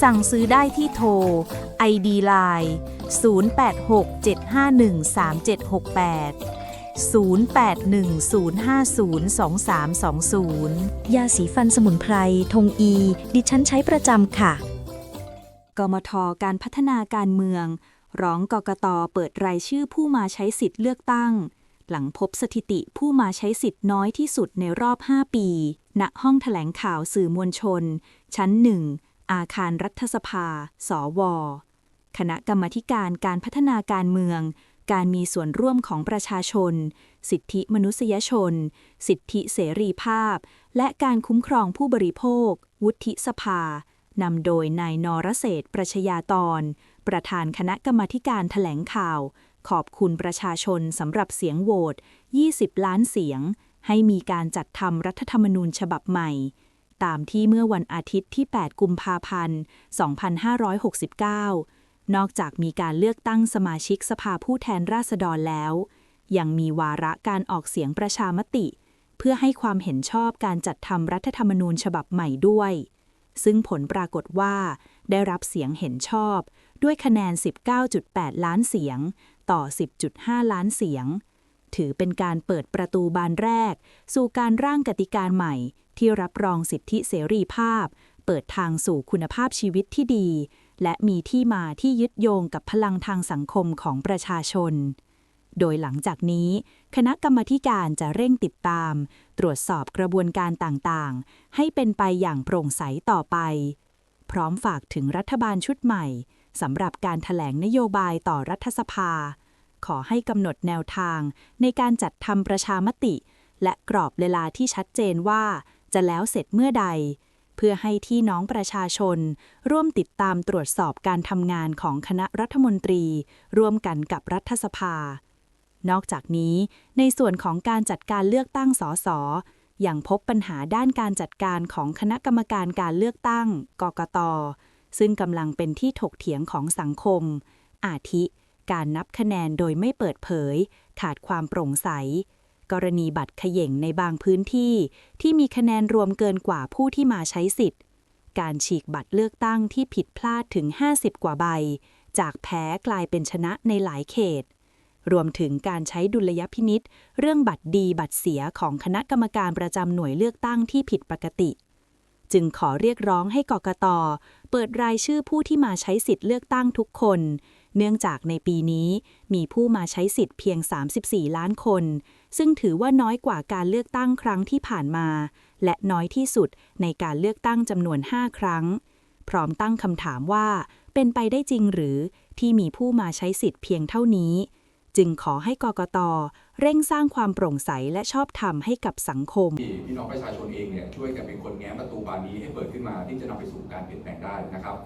สั่งซื้อได้ที่โทร ID Line 0867513768 0810502320 ยาสีฟันสมุนไพร ทงอี ดิฉันใช้ประจำค่ะ กมทการพัฒนาการเมือง ร้องกกตเปิดรายชื่อผู้มาใช้สิทธิ์เลือกตั้ง หลังพบสถิติผู้มาใช้สิทธิ์น้อยที่สุดในรอบ 5 ปี ณห้องแถลงข่าวสื่อมวลชน ชั้น1 อาคารรัฐสภา สว คณะกรรมการการพัฒนาการเมือง การมีส่วนร่วมของประชาชน สิทธิมนุษยชน สิทธิเสรีภาพ และการคุ้มครองผู้บริโภค วุฒิสภานำโดยนายนรเศรษฐประชยาตรประธานคณะกรรมการแถลงข่าว ขอบคุณประชาชนสำหรับเสียงโหวต 20 ล้านเสียง ให้มีการจัดทำรัฐธรรมนูญฉบับใหม่ ตามที่เมื่อวันอาทิตย์ที่ 8 กุมภาพันธ์ 2569 นอกจากมีการเลือกตั้งสมาชิกสภาผู้แทนราษฎรแล้ว ยังมีวาระการออกเสียงประชามติ เพื่อให้ความเห็นชอบการจัดทำรัฐธรรมนูญฉบับใหม่ด้วย ซึ่งผลปรากฏว่า ได้รับเสียงเห็นชอบ ด้วยคะแนน 19.8 ล้านเสียง ต่อ 10.5 ล้านเสียง ถือเป็นการเปิดประตูบานแรก สู่การร่างกติกาใหม่ ที่รับรองสิทธิเสรีภาพ เปิดทางสู่คุณภาพชีวิตที่ดี และมีที่มาที่ยึดโยงกับพลังทางสังคมของประชาชน โดยหลังจากนี้ คณะกรรมการจะเร่งติดตาม ตรวจสอบกระบวนการต่างๆ ให้เป็นไปอย่างโปร่งใสต่อไป พร้อมฝากถึงรัฐบาลชุดใหม่สำหรับการถแถลงนโยบายต่อรัฐสภา ขอให้กำหนดแนวทาง ในการจัดทำประชามติ และกรอบเวลาที่ชัดเจนว่า จะแล้วเสร็จเมื่อใด เพื่อให้ที่น้องประชาชน ร่วมติดตามตรวจสอบการทำงานของคณะรัฐมนตรี ร่วมกันกับรัฐสภา นอกจากนี้ ในส่วนของการจัดการเลือกตั้งสสยังพบปัญหาด้านการจัดการของคณะกรรมการการเลือกตั้ง กกต ซึ่งกำลังเป็นที่ถกเถียงของสังคม อาทิ การนับคะแนนโดยไม่เปิดเผย ขาดความโปร่งใส กรณีบัตรเขย่งในบางพื้นที่ ที่มีคะแนนรวมเกินกว่าผู้ที่มาใช้สิทธิ์ การฉีกบัตรเลือกตั้งที่ผิดพลาดถึง 50 กว่าใบ จากแพ้กลายเป็นชนะในหลายเขต รวมถึงการใช้ดุลยพินิษเรื่องบัตรดีบัตรเสียของคณะกรรมการประจำหน่วยเลือกตั้งที่ผิดปกติจึงขอเรียกร้องให้กกต เปิดรายชื่อผู้ที่มาใช้สิทธิ์เลือกตั้งทุกคน เนื่องจากในปีนี้มีผู้มาใช้สิทธิ์เพียง 34 ล้านคน ซึ่งถือว่าน้อยกว่าการเลือกตั้งครั้งที่ผ่านมา และน้อยที่สุดในการเลือกตั้งจำนวน 5 ครั้ง พร้อมตั้งคำถามว่า เป็นไปได้จริงหรือที่มีผู้มาใช้สิทธิ์เพียงเท่านี้ จึงขอให้กกต เร่งสร้างความโปร่งใสและชอบธรรมให้กับสังคม พี่น้องประชาชนเองเนี่ยช่วยกันเป็นคนแง้มประตูบานนี้ให้เปิดขึ้นมาที่จะนำไปสู่การเปลี่ยนแปลงได้นะครับ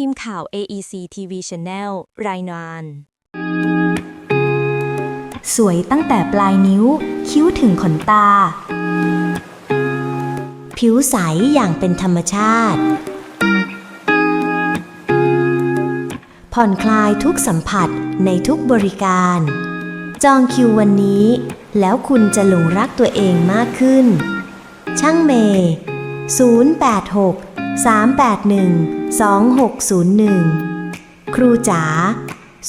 ทีมข่าว AEC TV Channel รายงาน สวยตั้งแต่ปลายนิ้ว คิ้วถึงขนตา ผิวใสอย่างเป็นธรรมชาติ ผ่อนคลายทุกสัมผัสในทุกบริการ จองคิววันนี้ แล้วคุณจะหลงรักตัวเองมากขึ้น ช่างเมย์086 381 2601 ครูจ๋า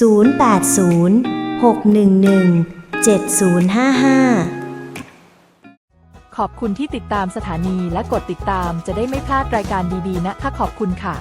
080 611 7055 ขอบคุณที่ติดตามสถานีและกดติดตามจะได้ไม่พลาดรายการดีๆนะคะขอบคุณค่ะ